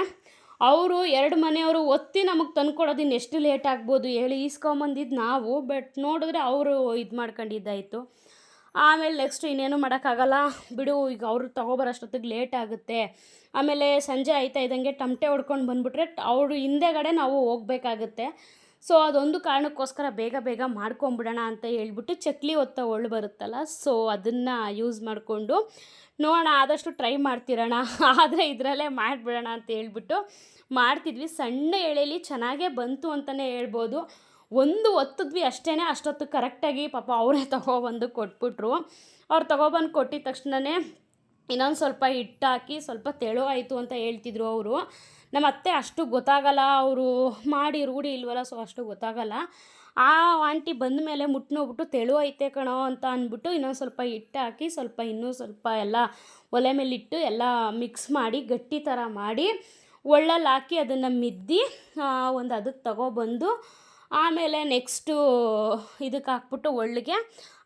S1: ಅವರು ಎರಡು ಮನೆಯವರು ಒತ್ತಿ ನಮಗೆ ತಂದು ಇನ್ನು ಎಷ್ಟು ಲೇಟ್ ಆಗ್ಬೋದು ಹೇಳಿ ಈಸ್ಕೊಂಬಂದಿದ್ದು ನಾವು ಬಟ್ ನೋಡಿದ್ರೆ ಅವರು ಇದು ಮಾಡ್ಕೊಂಡಿದ್ದಾಯಿತು. ಆಮೇಲೆ ನೆಕ್ಸ್ಟ್ ಇನ್ನೇನು ಮಾಡೋಕ್ಕಾಗಲ್ಲ. ಬಿಡು, ಈಗ ಅವರು ತೊಗೊಬರೋಷ್ಟೊತ್ತಿಗೆ ಲೇಟ್ ಆಗುತ್ತೆ. ಆಮೇಲೆ ಸಂಜೆ ಆಯ್ತಾ ಇದ್ದಂಗೆ ಟಮಟೆ ಹೊಡ್ಕೊಂಡು ಬಂದುಬಿಟ್ರೆ, ಅವರು ಹಿಂದೆಗಡೆ ನಾವು ಹೋಗ್ಬೇಕಾಗುತ್ತೆ. ಸೊ ಅದೊಂದು ಕಾರಣಕ್ಕೋಸ್ಕರ ಬೇಗ ಬೇಗ ಮಾಡ್ಕೊಂಬಿಡೋಣ ಅಂತ ಹೇಳ್ಬಿಟ್ಟು ಚಕ್ಲಿ ಒತ್ತ ಒಳ್ಳು ಬರುತ್ತಲ್ಲ, ಸೊ ಅದನ್ನು ಯೂಸ್ ಮಾಡಿಕೊಂಡು ನೋಡೋಣ, ಆದಷ್ಟು ಟ್ರೈ ಮಾಡ್ತಿರೋಣ. [LAUGHS] ಆದರೆ ಇದರಲ್ಲೇ ಮಾಡಿಬಿಡೋಣ ಅಂತ ಹೇಳ್ಬಿಟ್ಟು ಮಾಡ್ತಿದ್ವಿ. ಸಣ್ಣ ಎಳೆಯಲ್ಲಿ ಚೆನ್ನಾಗೇ ಬಂತು ಅಂತಲೇ ಹೇಳ್ಬೋದು. ಒಂದು ಒತ್ತಿದ್ವಿ ಅಷ್ಟೇ ಅಷ್ಟೊತ್ತು ಕರೆಕ್ಟಾಗಿ ಪಾಪ ಅವರೇ [LAUGHS] ತಗೊಬಂದು ಕೊಟ್ಬಿಟ್ರು. ಅವ್ರು ತಗೊಬಂದು ಕೊಟ್ಟಿದ ತಕ್ಷಣವೇ ಇನ್ನೊಂದು ಸ್ವಲ್ಪ ಹಿಟ್ಟಾಕಿ ಸ್ವಲ್ಪ ತೆಳು ಆಯಿತು ಅಂತ ಹೇಳ್ತಿದ್ರು ಅವರು. ನಮ್ಮ ಅತ್ತೆ ಅಷ್ಟು ಗೊತ್ತಾಗಲ್ಲ, ಅವರು ಮಾಡಿ ರೂಢಿ ಇಲ್ವಲ್ಲ ಸೊ ಅಷ್ಟು ಗೊತ್ತಾಗಲ್ಲ. ಆ ಆಂಟಿ ಬಂದ ಮೇಲೆ ಮುಟ್ಟು ನೋಡ್ಬಿಟ್ಟು ತೆಳು ಐತೆ ಕಣೋ ಅಂತ ಅಂದ್ಬಿಟ್ಟು ಇನ್ನೊಂದು ಸ್ವಲ್ಪ ಹಿಟ್ಟು ಹಾಕಿ, ಸ್ವಲ್ಪ ಇನ್ನೂ ಸ್ವಲ್ಪ ಎಲ್ಲ ಒಲೆ ಮೇಲಿಟ್ಟು ಎಲ್ಲ ಮಿಕ್ಸ್ ಮಾಡಿ, ಗಟ್ಟಿ ಥರ ಮಾಡಿ, ಒಳ್ಳಲ್ಲಿ ಹಾಕಿ ಅದನ್ನು ಮಿದ್ದಿ ಒಂದು ಅದಕ್ಕೆ ತಗೊಬಂದು ಆಮೇಲೆ ನೆಕ್ಸ್ಟು ಇದಕ್ಕೆ ಹಾಕ್ಬಿಟ್ಟು ಒಳ್ಳಿಗೆ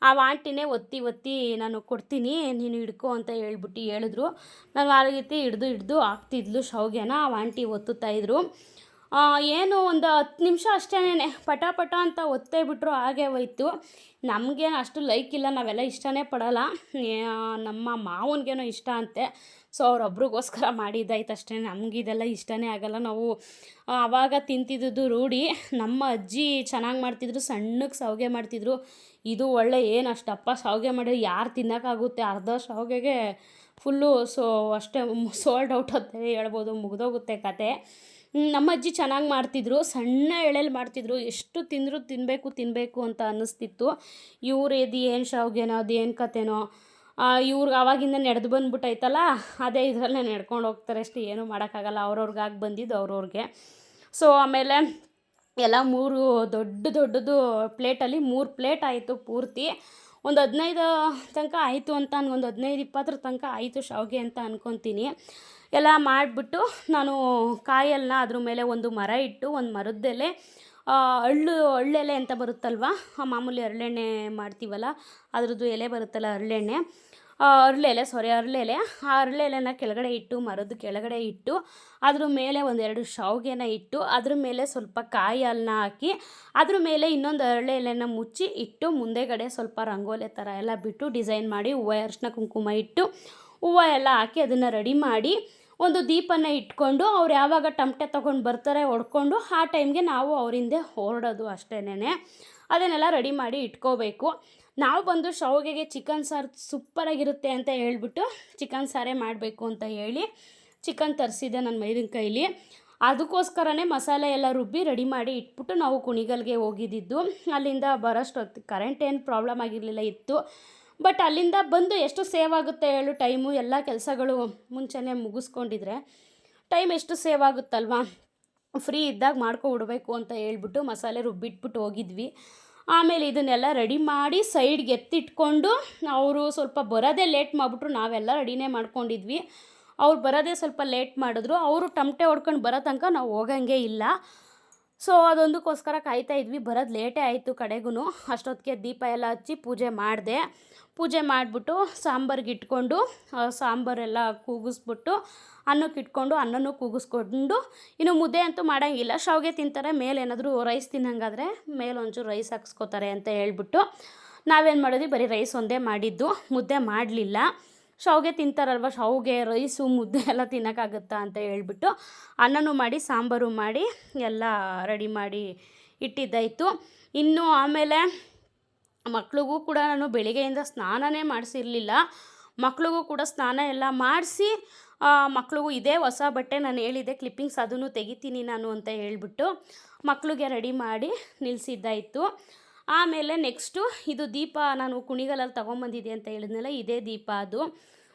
S1: ಆ ವಾಂಟಿನೇ ಒತ್ತಿ ಒತ್ತಿ ನಾನು ಕೊಡ್ತೀನಿ ನೀನು ಹಿಡ್ಕೊ ಅಂತ ಹೇಳ್ಬಿಟ್ಟು ಹೇಳಿದ್ರು. ನಾನು ಆ ರೀತಿ ಹಿಡ್ದು ಹಿಡ್ದು ಹಾಕ್ತಿದ್ಲು ಶೌಗೆನ ಆ ವಾಂಟಿ ಒತ್ತುತ್ತಾ ಆ, ಏನು ಒಂದು ಹತ್ತು ನಿಮಿಷ ಅಷ್ಟೇನೆ ಪಟ ಪಟ ಅಂತ ಒತ್ತೇ ಬಿಟ್ಟರು ಹಾಗೆ ಹೋಯ್ತು. ನಮಗೇನು ಅಷ್ಟು ಲೈಕ್ ಇಲ್ಲ ನಾವೆಲ್ಲ ಇಷ್ಟನೇ ಪಡೋಲ್ಲ. ನಮ್ಮ ಮಾವನಿಗೇನೋ ಇಷ್ಟ ಅಂತೆ. ಸೊ ಅವ್ರೊಬ್ರಿಗೋಸ್ಕರ ಮಾಡಿದ್ದಾಯ್ತು ಅಷ್ಟೇ. ನಮಗಿದೆಲ್ಲ ಇಷ್ಟನೇ ಆಗಲ್ಲ. ನಾವು ಆವಾಗ ತಿಂತಿದ್ದು ರೂಢಿ. ನಮ್ಮ ಅಜ್ಜಿ ಚೆನ್ನಾಗಿ ಮಾಡ್ತಿದ್ರು, ಸಣ್ಣಗೆ ಶಾವಿಗೆ ಮಾಡ್ತಿದ್ರು. ಇದು ಒಳ್ಳೆ ಏನು ಅಷ್ಟಪ್ಪ ಶಾವಿಗೆ ಮಾಡಿದ್ರೆ ಯಾರು ತಿನ್ನೋಕ್ಕಾಗುತ್ತೆ? ಅರ್ಧ ಶಾವಿಗೆಗೆ ಫುಲ್ಲು ಸೊ, ಅಷ್ಟೇ ಸೋಲ್ಡ್ ಔಟ್ ಅಂತ ಹೇಳ್ಬೋದು. ಮುಗಿದೋಗುತ್ತೆ ಕತೆ. ನಮ್ಮ ಅಜ್ಜಿ ಚೆನ್ನಾಗಿ ಮಾಡ್ತಿದ್ರು. ಸಣ್ಣ ಎಳೆಯಲ್ಲಿ ಮಾಡ್ತಿದ್ರು. ಎಷ್ಟು ತಿಂದರೂ ತಿನ್ನಬೇಕು ತಿನ್ನಬೇಕು ಅಂತ ಅನ್ನಿಸ್ತಿತ್ತು. ಇವ್ರು ಇದು ಏನು ಶಾವ್ಗೆನೋ, ಅದು ಏನು ಕತೆನೋ ಇವ್ರಿಗೆ ಆವಾಗಿಂದ ನಡೆದು ಬಂದ್ಬಿಟ್ಟೈತಲ್ಲ, ಅದೇ ಇದರಲ್ಲೇ ನಡ್ಕೊಂಡು ಹೋಗ್ತಾರೆ. ಅಷ್ಟೇ, ಏನೂ ಮಾಡೋಕ್ಕಾಗಲ್ಲ. ಅವ್ರವ್ರಿಗಾಗಿ ಬಂದಿದ್ದು ಅವ್ರವ್ರಿಗೆ. ಸೊ ಆಮೇಲೆ ಎಲ್ಲ ಮೂರು ದೊಡ್ಡ ದೊಡ್ಡದು ಪ್ಲೇಟಲ್ಲಿ ಮೂರು ಪ್ಲೇಟ್ ಆಯಿತು ಪೂರ್ತಿ. ಒಂದು ಹದಿನೈದು ತನಕ ಆಯಿತು ಅಂತ ಒಂದು ಹದಿನೈದು ಇಪ್ಪತ್ತರ ತನಕ ಆಯಿತು ಶಾವಿಗೆ ಅಂತ ಅಂದ್ಕೊತೀನಿ ಎಲ್ಲ ಮಾಡಿಬಿಟ್ಟು ನಾನು ಕಾಯಲ್ನ ಅದ್ರ ಮೇಲೆ ಒಂದು ಮರ ಇಟ್ಟು, ಒಂದು ಮರದ್ದೆಲೆ ಆ, ಅಳ್ಳು ಅಳ್ಳೆಲೆ ಅಂತ ಬರುತ್ತಲ್ವ? ಮಾಮೂಲಿ ಹರಳೆಣ್ಣೆ ಮಾಡ್ತೀವಲ್ಲ ಅದರದ್ದು ಎಲೆ ಬರುತ್ತಲ್ಲ ಹರಳೆಣ್ಣೆ. ಅರಳೆಲೆ ಸಾರಿ ಅರಳೆಲೆ ಆ ಹರಳೆಲೆನ ಕೆಳಗಡೆ ಇಟ್ಟು ಮರದ ಕೆಳಗಡೆ ಇಟ್ಟು ಅದ್ರ ಮೇಲೆ ಒಂದೆರಡು ಶಾವಿಗೆನ ಇಟ್ಟು ಅದ್ರ ಮೇಲೆ ಸ್ವಲ್ಪ ಕಾಯಿ ಹಾಲನ್ನ ಹಾಕಿ ಅದ್ರ ಮೇಲೆ ಇನ್ನೊಂದು ಅರಳೆಲೆನ ಮುಚ್ಚಿ ಇಟ್ಟು ಮುಂದೆಗಡೆ ಸ್ವಲ್ಪ ರಂಗೋಲೆ ಥರ ಎಲ್ಲ ಬಿಟ್ಟು ಡಿಸೈನ್ ಮಾಡಿ ಹೂವು ಅರಿಶಿನ ಕುಂಕುಮ ಇಟ್ಟು ಹೂವು ಎಲ್ಲ ಹಾಕಿ ಅದನ್ನು ರೆಡಿ ಮಾಡಿ ಒಂದು ದೀಪನ ಇಟ್ಕೊಂಡು ಅವ್ರು ಯಾವಾಗ ಟಮಟೆ ತೊಗೊಂಡು ಬರ್ತಾರೆ ಹೊಡ್ಕೊಂಡು ಆ ಟೈಮ್ಗೆ ನಾವು ಅವರಿಂದೆ ಹೊರಡೋದು ಅಷ್ಟೇನೆ ಅದನ್ನೆಲ್ಲ ರೆಡಿ ಮಾಡಿ ಇಟ್ಕೋಬೇಕು. ನಾವು ಬಂದು ಶಾವಿಗೆಗೆ ಚಿಕನ್ ಸಾರು ಸೂಪರಾಗಿರುತ್ತೆ ಅಂತ ಹೇಳ್ಬಿಟ್ಟು ಚಿಕನ್ ಸಾರೇ ಮಾಡಬೇಕು ಅಂತ ಹೇಳಿ ಚಿಕನ್ ತರಿಸಿದೆ ನನ್ನ ಮೈದಿನ ಕೈಲಿ. ಅದಕ್ಕೋಸ್ಕರನೇ ಮಸಾಲೆ ಎಲ್ಲ ರುಬ್ಬಿ ರೆಡಿ ಮಾಡಿ ಇಟ್ಬಿಟ್ಟು ನಾವು ಕುಣಿಗಲ್ಗೆ ಹೋಗಿದ್ದಿದ್ದು. ಅಲ್ಲಿಂದ ಬರೋಷ್ಟೊತ್ತು ಕರೆಂಟ್ ಏನು ಪ್ರಾಬ್ಲಮ್ ಆಗಿರಲಿಲ್ಲ, ಇತ್ತು. ಬಟ್ ಅಲ್ಲಿಂದ ಬಂದು ಎಷ್ಟು ಸೇವ್ ಆಗುತ್ತೆ ಹೇಳು ಟೈಮು, ಎಲ್ಲ ಕೆಲಸಗಳು ಮುಂಚೆನೇ ಮುಗಿಸ್ಕೊಂಡಿದ್ರೆ ಟೈಮ್ ಎಷ್ಟು ಸೇವ್ ಆಗುತ್ತಲ್ವಾ? ಫ್ರೀ ಇದ್ದಾಗ ಮಾಡ್ಕೊಬಿಡ್ಬೇಕು ಅಂತ ಹೇಳ್ಬಿಟ್ಟು ಮಸಾಲೆ ರುಬ್ಬಿಟ್ಬಿಟ್ಟು ಹೋಗಿದ್ವಿ. ಆಮೇಲೆ ಇದನ್ನೆಲ್ಲ ರೆಡಿ ಮಾಡಿ ಸೈಡ್ಗೆ ಎತ್ತಿಟ್ಕೊಂಡು ಅವರು ಸ್ವಲ್ಪ ಬರೋದೇ ಲೇಟ್ ಮಾಡಿಬಿಟ್ರು, ನಾವೆಲ್ಲ ರೆಡಿನೇ ಮಾಡ್ಕೊಂಡಿದ್ವಿ. ಅವ್ರು ಬರೋದೇ ಸ್ವಲ್ಪ ಲೇಟ್ ಮಾಡಿದ್ರು. ಅವರು ಟಮಟೆ ಹೊಡ್ಕೊಂಡು ಬರೋ ತನಕ ನಾವು ಹೋಗಂಗೆ ಇಲ್ಲ. ಸೊ, ಅದೊಂದಕ್ಕೋಸ್ಕರ ಕಾಯ್ತಾ ಇದ್ವಿ. ಬರೋದು ಲೇಟೇ ಆಯಿತು ಕಡೆಗೂ ಅಷ್ಟೊತ್ತಿಗೆ ದೀಪ ಎಲ್ಲ ಹಚ್ಚಿ ಪೂಜೆ ಮಾಡಿದೆ. ಪೂಜೆ ಮಾಡಿಬಿಟ್ಟು ಸಾಂಬಾರ್ಗೆ ಇಟ್ಕೊಂಡು ಸಾಂಬಾರೆಲ್ಲ ಕೂಗಿಸ್ಬಿಟ್ಟು, ಅನ್ನಕ್ಕೆ ಇಟ್ಕೊಂಡು, ಅನ್ನನೂ ಕೂಗಿಸ್ಕೊಂಡು, ಇನ್ನು ಮುದ್ದೆ ಅಂತೂ ಮಾಡೋಂಗಿಲ್ಲ. ಶಾವಿಗೆ ತಿಂತಾರೆ, ಮೇಲೆ ಏನಾದರೂ ರೈಸ್ ತಿನ್ನಂಗಾದ್ರೆ ಮೇಲೆ ಒಂಚೂರು ರೈಸ್ ಹಾಕ್ಸ್ಕೊತಾರೆ ಅಂತ ಹೇಳ್ಬಿಟ್ಟು ನಾವೇನು ಮಾಡಿದ್ವಿ? ಬರೀ ರೈಸ್ ಒಂದೇ ಮಾಡಿದ್ದು. ಮುದ್ದೆ ಮಾಡಲಿಲ್ಲ. ಶಾವಿಗೆ ತಿಂತಾರಲ್ವ? ಶಾವಿಗೆ, ರೈಸು, ಮುದ್ದೆ ಎಲ್ಲ ತಿನ್ನೋಕ್ಕಾಗುತ್ತಾ ಅಂತ ಹೇಳ್ಬಿಟ್ಟು ಅನ್ನನೂ ಮಾಡಿ, ಸಾಂಬಾರು ಮಾಡಿ ಎಲ್ಲ ರೆಡಿ ಮಾಡಿ ಇಟ್ಟಿದ್ದಾಯಿತು. ಇನ್ನು ಆಮೇಲೆ ಮಕ್ಳಿಗೂ ಕೂಡ ನಾನು ಬೆಳಿಗ್ಗೆಯಿಂದ ಸ್ನಾನನೇ ಮಾಡಿಸಿರಲಿಲ್ಲ. ಮಕ್ಳಿಗೂ ಕೂಡ ಸ್ನಾನ ಎಲ್ಲ ಮಾಡಿಸಿ ಮಕ್ಳಿಗೂ ಇದೇ ಹೊಸ ಬಟ್ಟೆ ನಾನು ಹೇಳಿದೆ ಕ್ಲಿಪ್ಪಿಂಗ್ಸ್ ಅದನ್ನು ತೆಗಿತೀನಿ ನಾನು ಅಂತ ಹೇಳ್ಬಿಟ್ಟು ಮಕ್ಳಿಗೆ ರೆಡಿ ಮಾಡಿ ನಿಲ್ಲಿಸಿದ್ದಾಯಿತು ಆಮೇಲೆ ನೆಕ್ಸ್ಟು ಇದು ದೀಪ ನಾನು ಕುಣಿಗಲಲ್ಲಿ ತೊಗೊಂಬಂದಿದ್ದೆ ಅಂತ ಹೇಳಿದ್ನಲ್ಲ, ಇದೇ ದೀಪ ಅದು.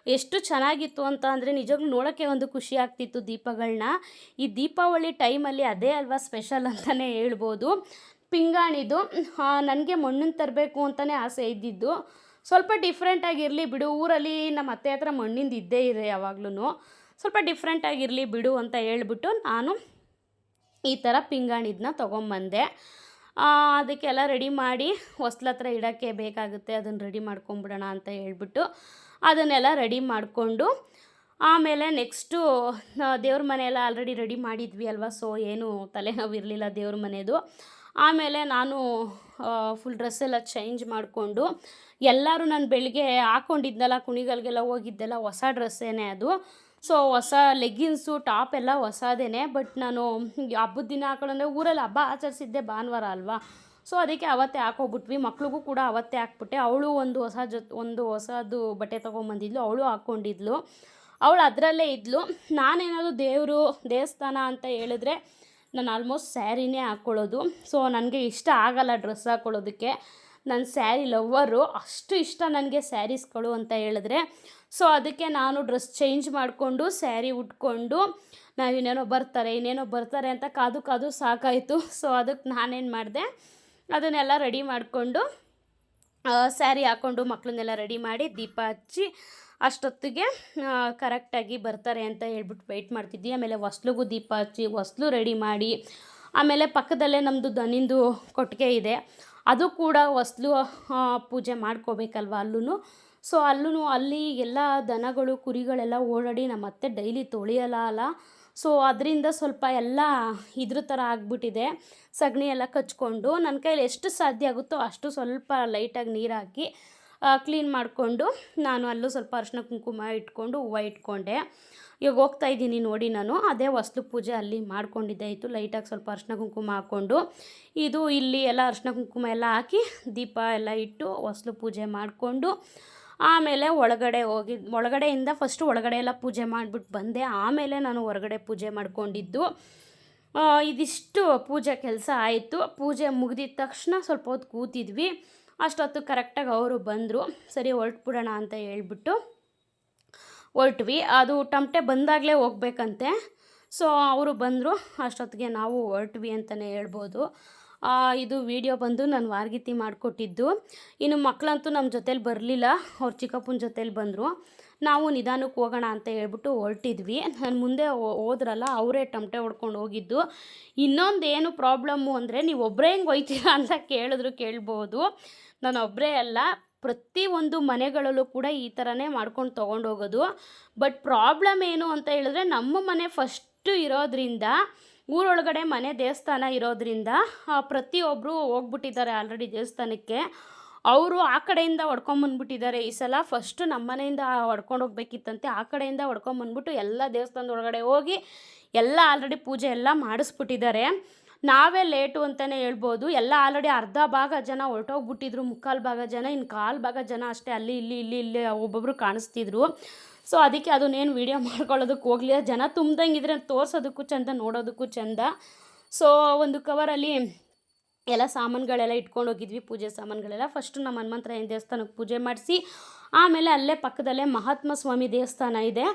S1: ಎಷ್ಟು ಚೆನ್ನಾಗಿತ್ತು ಅಂತ ಅಂದರೆ ನಿಜವಾಗ್ಲೂ ನೋಡೋಕ್ಕೆ ಒಂದು ಖುಷಿ ಆಗ್ತಿತ್ತು ದೀಪಗಳನ್ನ ಈ ದೀಪಾವಳಿ ಟೈಮಲ್ಲಿ ಅದೇ ಅಲ್ವಾ ಸ್ಪೆಷಲ್ ಅಂತಲೇ ಹೇಳ್ಬೋದು. ಪಿಂಗಾಣಿದು ನನಗೆ ಮಣ್ಣನ್ನು ತರಬೇಕು ಅಂತಲೇ ಆಸೆ ಇದ್ದಿದ್ದು. ಸ್ವಲ್ಪ ಡಿಫ್ರೆಂಟಾಗಿರಲಿ ಬಿಡು, ಊರಲ್ಲಿ ನಮ್ಮ ಅತ್ತೆ ಹತ್ರ ಮಣ್ಣಿಂದ ಇದ್ದೇ ಇದೆ ಯಾವಾಗ್ಲೂ ಸ್ವಲ್ಪ ಡಿಫ್ರೆಂಟಾಗಿರಲಿ ಬಿಡು ಅಂತ ಹೇಳ್ಬಿಟ್ಟು ನಾನು ಈ ಥರ ಪಿಂಗಾಣಿದನ್ನ ತೊಗೊಂಬಂದೆ. ಅದಕ್ಕೆಲ್ಲ ರೆಡಿ ಮಾಡಿ ಹೊಸ್ಲ ಹತ್ರ ಇಡೋಕ್ಕೆ ಬೇಕಾಗುತ್ತೆ, ಅದನ್ನು ರೆಡಿ ಮಾಡ್ಕೊಂಬಿಡೋಣ ಅಂತ ಹೇಳ್ಬಿಟ್ಟು ಅದನ್ನೆಲ್ಲ ರೆಡಿ ಮಾಡಿಕೊಂಡು ಆಮೇಲೆ ನೆಕ್ಸ್ಟು ದೇವ್ರ ಮನೆಯೆಲ್ಲ ಆಲ್ರೆಡಿ ರೆಡಿ ಮಾಡಿದ್ವಿ ಅಲ್ವಾ ಸೊ ಏನು ತಲೆನೋವು ಇರಲಿಲ್ಲ ದೇವ್ರ ಮನೆಯದು ಆಮೇಲೆ ನಾನು ಫುಲ್ ಡ್ರೆಸ್ ಎಲ್ಲ ಚೇಂಜ್ ಮಾಡಿಕೊಂಡು ಎಲ್ಲರೂ ನಾನು ಬೆಳಿಗ್ಗೆ ಹಾಕ್ಕೊಂಡಿದ್ನಲ್ಲ ಕುಣಿಗಲ್ಗೆಲ್ಲ ಹೋಗಿದ್ದೆಲ್ಲ ಹೊಸ ಡ್ರೆಸ್ಸೇನೆ ಅದು ಸೊ ಹೊಸ ಲೆಗ್ಗಿನ್ಸು ಟಾಪ್ ಎಲ್ಲ ಹೊಸದೇನೆ ಬಟ್ ನಾನು ಹಬ್ಬದ ದಿನ ಹಾಕೊಳ್ಳೋಂದ್ರೆ ಊರಲ್ಲಿ ಹಬ್ಬ ಆಚರಿಸಿದ್ದೆ ಭಾನುವಾರ ಅಲ್ವಾ? ಸೊ ಅದಕ್ಕೆ ಅವತ್ತೇ ಹಾಕೋಬಿಟ್ವಿ. ಮಕ್ಳಿಗೂ ಕೂಡ ಅವತ್ತೇ ಹಾಕ್ಬಿಟ್ಟೆ. ಅವಳು ಒಂದು ಹೊಸ ಜೊತೆ, ಒಂದು ಹೊಸದು ಬಟ್ಟೆ ತೊಗೊಂಬಂದಿದ್ಲು. ಅವಳು ಹಾಕ್ಕೊಂಡಿದ್ಲು. ಅವಳು ಅದರಲ್ಲೇ ಇದ್ಲು. ನಾನೇನಾದರೂ ದೇವರು, ದೇವಸ್ಥಾನ ಅಂತ ಹೇಳಿದ್ರೆ ನಾನು ಆಲ್ಮೋಸ್ಟ್ ಸ್ಯಾರಿನೇ ಹಾಕ್ಕೊಳ್ಳೋದು ಸೊ ನನಗೆ ಇಷ್ಟ ಆಗಲ್ಲ ಡ್ರೆಸ್ ಹಾಕ್ಕೊಳ್ಳೋದಕ್ಕೆ ನನ್ನ ಸ್ಯಾರಿ ಲವ್ವರು. ಅಷ್ಟು ಇಷ್ಟ ನನಗೆ ಸ್ಯಾರೀಸ್ಗಳು ಅಂತ ಹೇಳಿದ್ರೆ. ಸೊ ಅದಕ್ಕೆ ನಾನು ಡ್ರೆಸ್ ಚೇಂಜ್ ಮಾಡಿಕೊಂಡು, ಸ್ಯಾರಿ ಉಟ್ಕೊಂಡು, ನಾವು ಇನ್ನೇನೋ ಬರ್ತಾರೆ ಇನ್ನೇನೋ ಬರ್ತಾರೆ ಅಂತ ಕಾದು ಕಾದು ಸಾಕಾಯಿತು. ಸೊ ಅದಕ್ಕೆ ನಾನೇನು ಮಾಡಿದೆ, ಅದನ್ನೆಲ್ಲ ರೆಡಿ ಮಾಡಿಕೊಂಡು ಸ್ಯಾರಿ ಹಾಕ್ಕೊಂಡು ಮಕ್ಕಳನ್ನೆಲ್ಲ ರೆಡಿ ಮಾಡಿ ದೀಪ ಹಚ್ಚಿ ಅಷ್ಟೊತ್ತಿಗೆ ಕರೆಕ್ಟಾಗಿ ಬರ್ತಾರೆ ಅಂತ ಹೇಳ್ಬಿಟ್ಟು ವೆಯ್ಟ್ ಮಾಡ್ತಿದ್ವಿ. ಆಮೇಲೆ ಹೊಸ್ಲಿಗೂ ದೀಪ ಹಚ್ಚಿ ಹೊಸ್ಲು ರೆಡಿ ಮಾಡಿ, ಆಮೇಲೆ ಪಕ್ಕದಲ್ಲೇ ನಮ್ಮದು ದನಿಂದು ಕೊಟ್ಟಿಗೆ ಇದೆ. ಅದು ಕೂಡ ಹೊಸ್ಲು ಪೂಜೆ ಮಾಡ್ಕೋಬೇಕಲ್ವ ಅಲ್ಲೂ ಸೊ ಅಲ್ಲೂ ಅಲ್ಲಿ ಎಲ್ಲ ದನಗಳು, ಕುರಿಗಳೆಲ್ಲ ಓಡಾಡಿ ನಮ್ಮ ಅತ್ತೆ ಡೈಲಿ ತೊಳೆಯಲ್ಲ ಅಲ್ಲ ಸೊ ಅದರಿಂದ ಸ್ವಲ್ಪ ಎಲ್ಲ ಇದ್ರ ಥರ ಆಗಿಬಿಟ್ಟಿದೆ. ಸಗಣಿ ಎಲ್ಲ ಕಚ್ಕೊಂಡು ನನ್ನ ಕೈಲಿ ಎಷ್ಟು ಸಾಧ್ಯ ಆಗುತ್ತೋ ಅಷ್ಟು ಸ್ವಲ್ಪ ಲೈಟಾಗಿ ನೀರು ಹಾಕಿ ಕ್ಲೀನ್ ಮಾಡಿಕೊಂಡು ನಾನು ಅಲ್ಲೂ ಸ್ವಲ್ಪ ಅರಿಶಿನ ಕುಂಕುಮ ಇಟ್ಕೊಂಡು ಹೂವು ಇಟ್ಕೊಂಡೆ. ಇವಾಗ ಹೋಗ್ತಾ ಇದ್ದೀನಿ ನೋಡಿ ನಾನು. ಅದೇ ವಸ್ತು ಪೂಜೆ ಅಲ್ಲಿ ಮಾಡ್ಕೊಂಡಿದ್ದೆ. ಆಯಿತು ಲೈಟಾಗಿ ಸ್ವಲ್ಪ ಅರಿಶಿನ ಕುಂಕುಮ ಹಾಕ್ಕೊಂಡು. ಇದು ಇಲ್ಲಿ ಎಲ್ಲ ಅರಿಶಿನ ಕುಂಕುಮ ಎಲ್ಲ ಹಾಕಿ ದೀಪ ಎಲ್ಲ ಇಟ್ಟು ಹೊಸ್ಲು ಪೂಜೆ ಮಾಡಿಕೊಂಡು ಆಮೇಲೆ ಒಳಗಡೆ ಹೋಗಿ, ಒಳಗಡೆಯಿಂದ ಫಸ್ಟು ಒಳಗಡೆ ಎಲ್ಲ ಪೂಜೆ ಮಾಡಿಬಿಟ್ಟು ಬಂದೆ. ಆಮೇಲೆ ನಾನು ಹೊರಗಡೆ ಪೂಜೆ ಮಾಡಿಕೊಂಡಿದ್ದು. ಇದಿಷ್ಟು ಪೂಜೆ ಕೆಲಸ ಆಯಿತು. ಪೂಜೆ ಮುಗಿದಿದ ತಕ್ಷಣ ಸ್ವಲ್ಪ ಹೊತ್ತು ಕೂತಿದ್ವಿ. ಅಷ್ಟೊತ್ತು ಕರೆಕ್ಟಾಗಿ ಅವರು ಬಂದರು. ಸರಿ, ಹೊರಟ್ಬಿಡೋಣ ಅಂತ ಹೇಳ್ಬಿಟ್ಟು ಹೊರಟ್ವಿ. ಅದು ಟಮಟೆ ಬಂದಾಗಲೇ ಹೋಗ್ಬೇಕಂತೆ. ಸೊ ಅವರು ಬಂದರು. ಅಷ್ಟೊತ್ತಿಗೆ ನಾವು ಹೊರಟ್ವಿ ಅಂತಲೇ ಹೇಳ್ಬೋದು. ಇದು ವಿಡಿಯೋ ಬಂದು ನಾನು ವಾರ್ಗಿತಿ ಮಾಡಿಕೊಟ್ಟಿದ್ದು. ಇನ್ನು ಮಕ್ಕಳಂತೂ ನಮ್ಮ ಜೊತೇಲಿ ಬರಲಿಲ್ಲ. ಅವ್ರ ಚಿಕ್ಕಪ್ಪನ ಜೊತೇಲಿ ಬಂದರು. ನಾವು ನಿಧಾನಕ್ಕೆ ಹೋಗೋಣ ಅಂತ ಹೇಳ್ಬಿಟ್ಟು ಹೊರಟಿದ್ವಿ. ನಾನು ಮುಂದೆ ಹೋದ್ರಲ್ಲ ಅವರೇ ಟಮಟೆ ಹೊಡ್ಕೊಂಡು ಹೋಗಿದ್ದು. ಇನ್ನೊಂದು ಏನು ಪ್ರಾಬ್ಲಮ್ಮು ಅಂದರೆ ನೀವು ಒಬ್ಬರೇ ಹೆಂಗೆ ಒಯ್ತೀರಾ ಅಂತ ಕೇಳಿದ್ರು ಕೇಳ್ಬೋದು. ನಾನು ಒಬ್ಬರೇ ಅಲ್ಲ. ಪ್ರತಿಯೊಂದು ಮನೆಗಳಲ್ಲೂ ಕೂಡ ಈ ಥರನೇ ಮಾಡ್ಕೊಂಡು ತೊಗೊಂಡೋಗೋದು ಬಟ್ ಪ್ರಾಬ್ಲಮ್ ಏನು ಅಂತ ಹೇಳಿದ್ರೆ ನಮ್ಮ ಮನೆ ಫಸ್ಟು ಇರೋದ್ರಿಂದ ಊರೊಳಗಡೆ ಮನೆ ದೇವಸ್ಥಾನ ಇರೋದ್ರಿಂದ ಪ್ರತಿಯೊಬ್ಬರು ಹೋಗ್ಬಿಟ್ಟಿದ್ದಾರೆ ಆಲ್ರೆಡಿ ದೇವಸ್ಥಾನಕ್ಕೆ. ಅವರು ಆ ಕಡೆಯಿಂದ ಹೊಡ್ಕೊಂಬಂದ್ಬಿಟ್ಟಿದ್ದಾರೆ ಈ ಸಲ ಫಸ್ಟು ನಮ್ಮ ಮನೆಯಿಂದ ಹೊಡ್ಕೊಂಡು ಹೋಗ್ಬೇಕಿತ್ತಂತೆ. ಆ ಕಡೆಯಿಂದ ಹೊಡ್ಕೊಂಬಂದ್ಬಿಟ್ಟು ಎಲ್ಲ ದೇವಸ್ಥಾನದ ಒಳಗಡೆ ಹೋಗಿ ಎಲ್ಲ ಆಲ್ರೆಡಿ ಪೂಜೆ ಎಲ್ಲ ಮಾಡಿಸ್ಬಿಟ್ಟಿದ್ದಾರೆ. ನಾವೇ ಲೇಟು ಅಂತಲೇ ಹೇಳ್ಬೋದು. ಎಲ್ಲ ಆಲ್ರೆಡಿ ಅರ್ಧ ಭಾಗ ಜನ ಹೊರಟೋಗ್ಬಿಟ್ಟಿದ್ರು. ಮುಕ್ಕಾಲು ಭಾಗ ಜನ ಇನ್ನು ಕಾಲು ಭಾಗ ಜನ ಅಷ್ಟೇ. ಅಲ್ಲಿ, ಇಲ್ಲಿ ಇಲ್ಲಿ ಇಲ್ಲಿ ಒಬ್ಬೊಬ್ಬರು ಕಾಣಿಸ್ತಿದ್ರು. ಸೊ ಅದಕ್ಕೆ ಅದನ್ನೇನು ವೀಡಿಯೋ ಮಾಡ್ಕೊಳ್ಳೋದಕ್ಕೆ ಹೋಗಲಿಲ್ಲ. ಜನ ತುಂಬ್ದಂಗಿದ್ರೆ ತೋರ್ಸೋದಕ್ಕೂ ಚೆಂದ, ನೋಡೋದಕ್ಕೂ ಚೆಂದ. ಸೊ ಒಂದು ಕವರಲ್ಲಿ ಎಲ್ಲ ಸಾಮಾನುಗಳೆಲ್ಲ ಇಟ್ಕೊಂಡು ಹೋಗಿದ್ವಿ. ಪೂಜೆ ಸಾಮಾನುಗಳೆಲ್ಲ. ಫಸ್ಟು ನಮ್ಮ ಹನುಮಂತರಾಯನ ದೇವಸ್ಥಾನಕ್ಕೆ ಪೂಜೆ ಮಾಡಿಸಿ, ಆಮೇಲೆ ಅಲ್ಲೇ ಪಕ್ಕದಲ್ಲೇ ಮಹಾತ್ಮ ಸ್ವಾಮಿ ದೇವಸ್ಥಾನ ಇದೆ.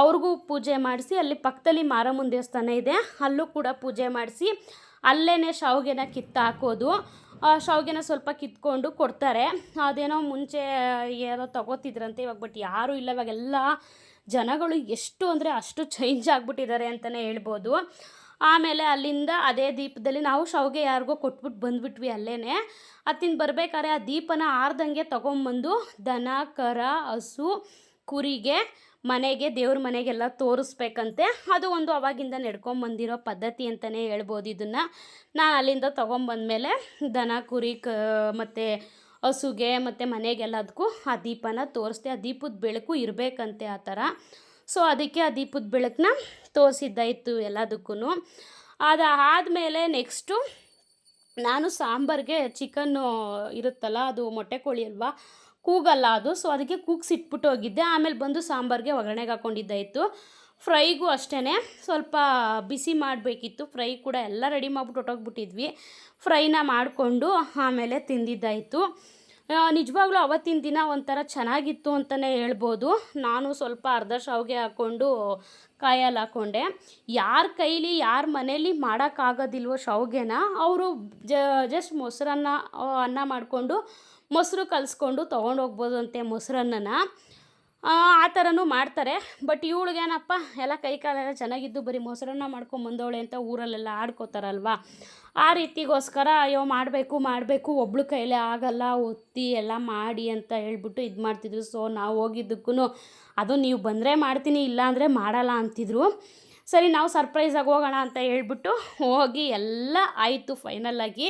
S1: ಅವ್ರಿಗೂ ಪೂಜೆ ಮಾಡಿಸಿ, ಅಲ್ಲಿ ಪಕ್ಕದಲ್ಲಿ ಮಾರಮ್ಮನ ದೇವಸ್ಥಾನ ಇದೆ. ಅಲ್ಲೂ ಕೂಡ ಪೂಜೆ ಮಾಡಿಸಿ ಅಲ್ಲೇ ಶಾವಿಗೆನ ಕಿತ್ತು ಹಾಕೋದು. ಆ, ಶಾವಿಗೆನ ಸ್ವಲ್ಪ ಕಿತ್ಕೊಂಡು ಕೊಡ್ತಾರೆ. ಅದೇನೋ ಮುಂಚೆ ಏನೋ ತಗೋತಿದ್ರಂತೆ, ಇವಾಗ ಬಟ್ ಯಾರೂ ಇಲ್ಲ. ಇವಾಗೆಲ್ಲ ಜನಗಳು ಎಷ್ಟು ಅಂದರೆ ಅಷ್ಟು ಚೇಂಜ್ ಆಗಿಬಿಟ್ಟಿದ್ದಾರೆ ಅಂತಲೇ ಹೇಳ್ಬೋದು. ಆಮೇಲೆ ಅಲ್ಲಿಂದ ಅದೇ ದೀಪದಲ್ಲಿ ನಾವು ಶಾವಿಗೆ ಯಾರಿಗೋ ಕೊಟ್ಬಿಟ್ಟು ಬಂದ್ಬಿಟ್ವಿ ಅಲ್ಲೇ ಅತ್ತಿಂದ ಬರಬೇಕಾದ್ರೆ ಆ ದೀಪನ ಆರ್ದಂಗೆ ತೊಗೊಂಬಂದು ದನ, ಕರ, ಹಸು, ಕುರಿಗೆ ಮನೆಗೆ, ದೇವ್ರ ಮನೆಗೆಲ್ಲ ತೋರಿಸ್ಬೇಕಂತೆ. ಅದು ಒಂದು ಅವಾಗಿಂದ ನಡ್ಕೊಂಬಂದಿರೋ ಪದ್ಧತಿ ಅಂತಲೇ ಹೇಳ್ಬೋದು ಇದನ್ನು. ನಾನು ಅಲ್ಲಿಂದ ತೊಗೊಂಬಂದಮೇಲೆ ದನ, ಕುರಿ, ಕ, ಮತ್ತು ಹಸುಗೆ, ಮತ್ತು ಮನೆಗೆಲ್ಲದಕ್ಕೂ ಆ ದೀಪನ ತೋರಿಸ್ದೆ. ಆ ದೀಪದ ಬೆಳಕು ಇರಬೇಕಂತೆ ಆ ಥರ. ಸೊ, ಅದಕ್ಕೆ ಆ ದೀಪದ ಬೆಳಕನ್ನ ತೋರಿಸಿದ್ದಾಯಿತು ಎಲ್ಲದಕ್ಕೂ ಅದು ಆದಮೇಲೆ ನೆಕ್ಸ್ಟು ನಾನು ಸಾಂಬಾರಿಗೆ ಚಿಕನ್ನು ಇರುತ್ತಲ್ಲ, ಅದು ಮೊಟ್ಟೆ ಕೋಳಿ ಅಲ್ವಾ ಕೂಗಲ್ಲ ಅದು. ಸೊ ಅದಕ್ಕೆ ಕೂಗ್ಸಿಟ್ಬಿಟ್ಟು ಹೋಗಿದ್ದೆ. ಆಮೇಲೆ ಬಂದು ಸಾಂಬಾರಿಗೆ ಒಗ್ಗರಣೆಗೆ ಹಾಕ್ಕೊಂಡಿದ್ದಾಯಿತು ಫ್ರೈಗೂ ಅಷ್ಟೇ ಸ್ವಲ್ಪ ಬಿಸಿ ಮಾಡಬೇಕಿತ್ತು. ಫ್ರೈ ಕೂಡ ಎಲ್ಲ ರೆಡಿ ಮಾಡ್ಬಿಟ್ಟು ಹೊಟ್ಟೋಗ್ಬಿಟ್ಟಿದ್ವಿ ಫ್ರೈನ ಮಾಡಿಕೊಂಡು ಆಮೇಲೆ ತಿಂದಿದ್ದಾಯಿತು. ನಿಜವಾಗ್ಲೂ ಅವತ್ತಿನ ದಿನ ಒಂಥರ ಚೆನ್ನಾಗಿತ್ತು ಅಂತಲೇ ಹೇಳ್ಬೋದು. ನಾನು ಸ್ವಲ್ಪ ಅರ್ಧ ಶಾವಿಗೆ ಹಾಕ್ಕೊಂಡು ಕಾಯಲ್ಲಿ ಹಾಕ್ಕೊಂಡೆ. ಯಾರ ಕೈಲಿ, ಯಾರ ಮನೇಲಿ ಮಾಡೋಕ್ಕಾಗೋದಿಲ್ವೋ ಶಾವಿಗೆನ, ಅವರು ಜಸ್ಟ್ ಮೊಸರನ್ನ ಅನ್ನ ಮಾಡಿಕೊಂಡು ಮೊಸರು ಕಲಿಸ್ಕೊಂಡು ತೊಗೊಂಡೋಗ್ಬೋದು ಹೋಗ್ಬೋದಂತೆ ಮೊಸರನ್ನನ. ಆ ಥರನೂ ಮಾಡ್ತಾರೆ. ಬಟ್ ಇವಳಿಗೇನಪ್ಪ ಎಲ್ಲ ಕೈ ಕಾಲೆಲ್ಲ ಚೆನ್ನಾಗಿದ್ದು ಬರೀ ಮೊಸರನ್ನ ಮಾಡ್ಕೊಂಬಂದವಳೆ ಅಂತ ಊರಲ್ಲೆಲ್ಲ ಆಡ್ಕೋತಾರಲ್ವ? ಆ ರೀತಿಗೋಸ್ಕರ ಅಯ್ಯೋ ಮಾಡಬೇಕು ಮಾಡಬೇಕು, ಒಬ್ಳು ಕೈಲೇ ಆಗಲ್ಲ, ಒತ್ತಿ ಎಲ್ಲ ಮಾಡಿ ಅಂತ ಹೇಳ್ಬಿಟ್ಟು ಇದು ಮಾಡ್ತಿದ್ರು. ಸೊ ನಾವು ಹೋಗಿದ್ದಕ್ಕೂ ಅದು ನೀವು ಬಂದರೆ ಮಾಡ್ತೀನಿ, ಇಲ್ಲಾಂದರೆ ಮಾಡಲ್ಲ ಅಂತಿದ್ರು. ಸರಿ, ನಾವು ಸರ್ಪ್ರೈಸಾಗಿ ಹೋಗೋಣ ಅಂತ ಹೇಳ್ಬಿಟ್ಟು ಹೋಗಿ ಎಲ್ಲ ಆಯಿತು ಫೈನಲ್ಲಾಗಿ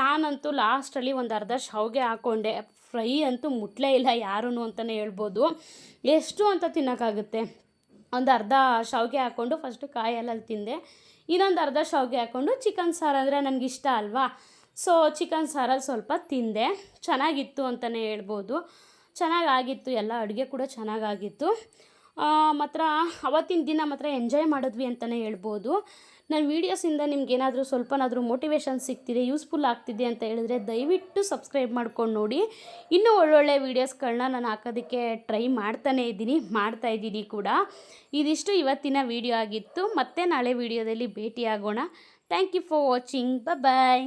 S1: ನಾನಂತೂ ಲಾಸ್ಟಲ್ಲಿ ಒಂದು ಅರ್ಧ ಶಾವಿಗೆ ಹಾಕ್ಕೊಂಡೆ ಫ್ರೈ ಅಂತೂ ಮುಟ್ಲೇ ಇಲ್ಲ ಯಾರೂ ಅಂತಲೇ ಹೇಳ್ಬೋದು. ಎಷ್ಟು ಅಂತ ತಿನ್ನೋಕ್ಕಾಗುತ್ತೆ? ಒಂದು ಅರ್ಧ ಶಾವಿಗೆ ಹಾಕ್ಕೊಂಡು ಫಸ್ಟು ಕಾಯಲ್ಲಲ್ಲಿ ತಿಂದೆ. ಇನ್ನೊಂದು ಅರ್ಧ ಶಾವಿಗೆ ಹಾಕ್ಕೊಂಡು ಚಿಕನ್ ಸಾರು ಅಂದರೆ ನನಗಿಷ್ಟ ಅಲ್ವಾ? ಸೊ ಚಿಕನ್ ಸಾರಲ್ಲಿ ಸ್ವಲ್ಪ ತಿಂದೆ. ಚೆನ್ನಾಗಿತ್ತು ಅಂತಲೇ ಹೇಳ್ಬೋದು. ಚೆನ್ನಾಗಾಗಿತ್ತು, ಎಲ್ಲ ಅಡುಗೆ ಕೂಡ ಚೆನ್ನಾಗಾಗಿತ್ತು. ಮಾತ್ರ ಅವತ್ತಿನ ದಿನ ಮಾತ್ರ ಎಂಜಾಯ್ ಮಾಡಿದ್ವಿ ಅಂತಲೇ ಹೇಳ್ಬೋದು. ನನ್ನ ವೀಡಿಯೋಸಿಂದ ನಿಮ್ಗೇನಾದರೂ ಸ್ವಲ್ಪನಾದರೂ ಮೋಟಿವೇಶನ್ ಸಿಗ್ತಿದೆ ಯೂಸ್ಫುಲ್ ಆಗ್ತಿದೆ ಅಂತ ಹೇಳಿದ್ರೆ ದಯವಿಟ್ಟು ಸಬ್ಸ್ಕ್ರೈಬ್ ಮಾಡ್ಕೊಂಡು ನೋಡಿ. ಇನ್ನೂ ಒಳ್ಳೊಳ್ಳೆ ವೀಡಿಯೋಸ್ಗಳನ್ನ ನಾನು ಹಾಕೋದಕ್ಕೆ ಟ್ರೈ ಮಾಡ್ತಾನೇ ಇದ್ದೀನಿ, ಮಾಡ್ತಾ ಇದ್ದೀನಿ ಕೂಡ. ಇದಿಷ್ಟು ಇವತ್ತಿನ ವಿಡಿಯೋ ಆಗಿತ್ತು. ಮತ್ತೆ ನಾಳೆ ವಿಡಿಯೋದಲ್ಲಿ ಭೇಟಿಯಾಗೋಣ. Thank you for watching bye